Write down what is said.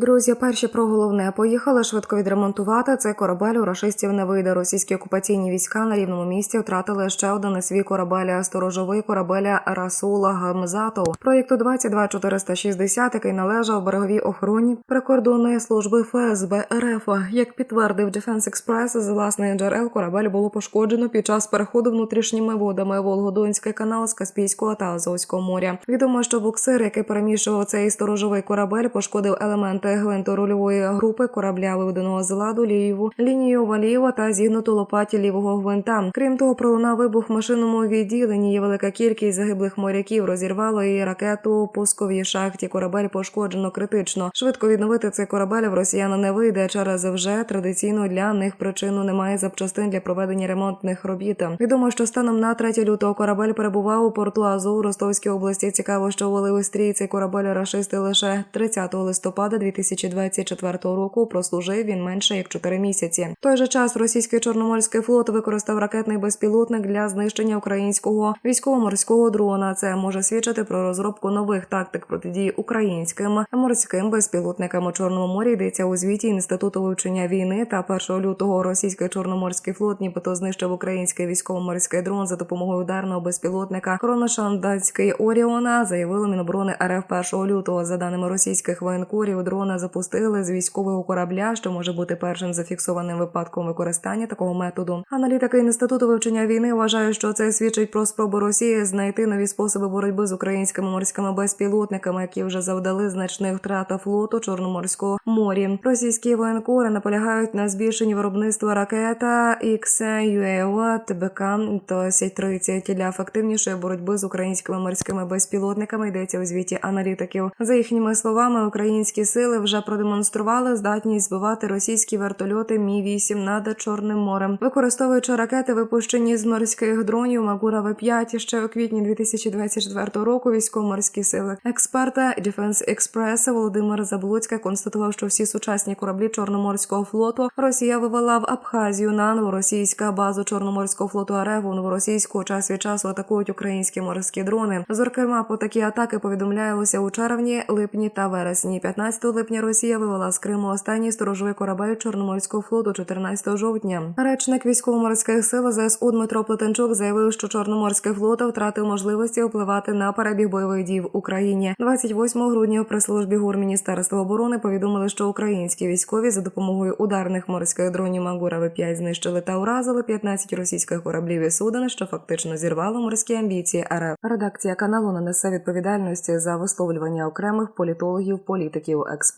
Друзі, перші про головне поїхали швидко відремонтувати. Цей корабель у рашистів не вийде. Російські окупаційні війська на рівному місці втратили ще один свій корабель сторожовий корабель Расула Гамзатов. Проєкту 22460, який належав береговій охороні прикордонної служби ФСБ РФ. Як підтвердив Defense Express, з власних джерел корабель було пошкоджено під час переходу внутрішніми водами Волгодонський канал з Каспійського та Азовського моря. Відомо, що буксир, який переміщував цей сторожовий корабель, пошкодив елементи гвинторульової групи корабля виведеного з ладу ліву лінію валіва та зігнуту лопаті лівого гвинта. Крім того, пролунав вибух в машинному відділенні. Є велика кількість загиблих моряків. Розірвало і ракету у пусковій шахті. Корабель пошкоджено критично. Швидко відновити цей корабель в росіян не вийде через вже традиційну для них причину немає запчастин для проведення ремонтних робіт. Відомо, що станом на 3 лютого корабель перебував у порту Азов Ростовській області. Цікаво, що ввели у стрій цей корабель рашисти лише 30 листопада 2024 року. Прослужив він менше як 4 місяці. В той же час російський чорноморський флот використав ракетний безпілотник для знищення українського військово-морського дрона. Це може свідчити про розробку нових тактик протидії українським морським безпілотникам у Чорному морі. Йдеться у звіті інституту вивчення війни. Та 1 лютого російський чорноморський флот нібито знищив український військово-морський дрон за допомогою ударного безпілотника Кроношандацький Оріона. Заявили Міноборони РФ 1 лютого. За даними російських воєнкорів, дрона запустили з військового корабля, що може бути першим зафіксованим випадком використання такого методу. Аналітики інституту вивчення війни вважають, що це свідчить про спробу Росії знайти нові способи боротьби з українськими морськими безпілотниками, які вже завдали значних втрат флоту Чорноморського морі. Російські воєнкори наполягають на збільшенні виробництва ракета XUAV ТБК ТОС-30 для ефективнішої боротьби з українськими морськими безпілотниками. Йдеться у звіті аналітиків. За їхніми словами, українські сили вже продемонстрували здатність збивати російські вертольоти Мі 8 над Чорним морем, використовуючи ракети, випущені з морських дронів Магура В5 ще у квітні 2024 року. Військово-морські сили експерта Defense Express Володимир Заблоцька констатував, що всі сучасні кораблі Чорноморського флоту Росія вивела в Абхазію на новоросійська базу Чорноморського флоту РФ новоросійську час від часу атакують українські морські дрони. Зокрема, по такі атаки повідомлялося у червні, липні та вересні. 15 липня Росія вивела з Криму останній сторожовий корабель Чорноморського флоту 14 жовтня. Речник військово-морських сил ЗСУ Дмитро Плетенчук заявив, що Чорноморський флот втратив можливості впливати на перебіг бойових дій в Україні. 28 грудня при службі ГУР Міністерства оборони повідомили, що українські військові за допомогою ударних морських дронів Магура В5 знищили та уразили 15 російських кораблів і суден, що фактично зірвало морські амбіції РФ. Редакція каналу не несе відповідальності за висловлювання окремих політологів, політиків,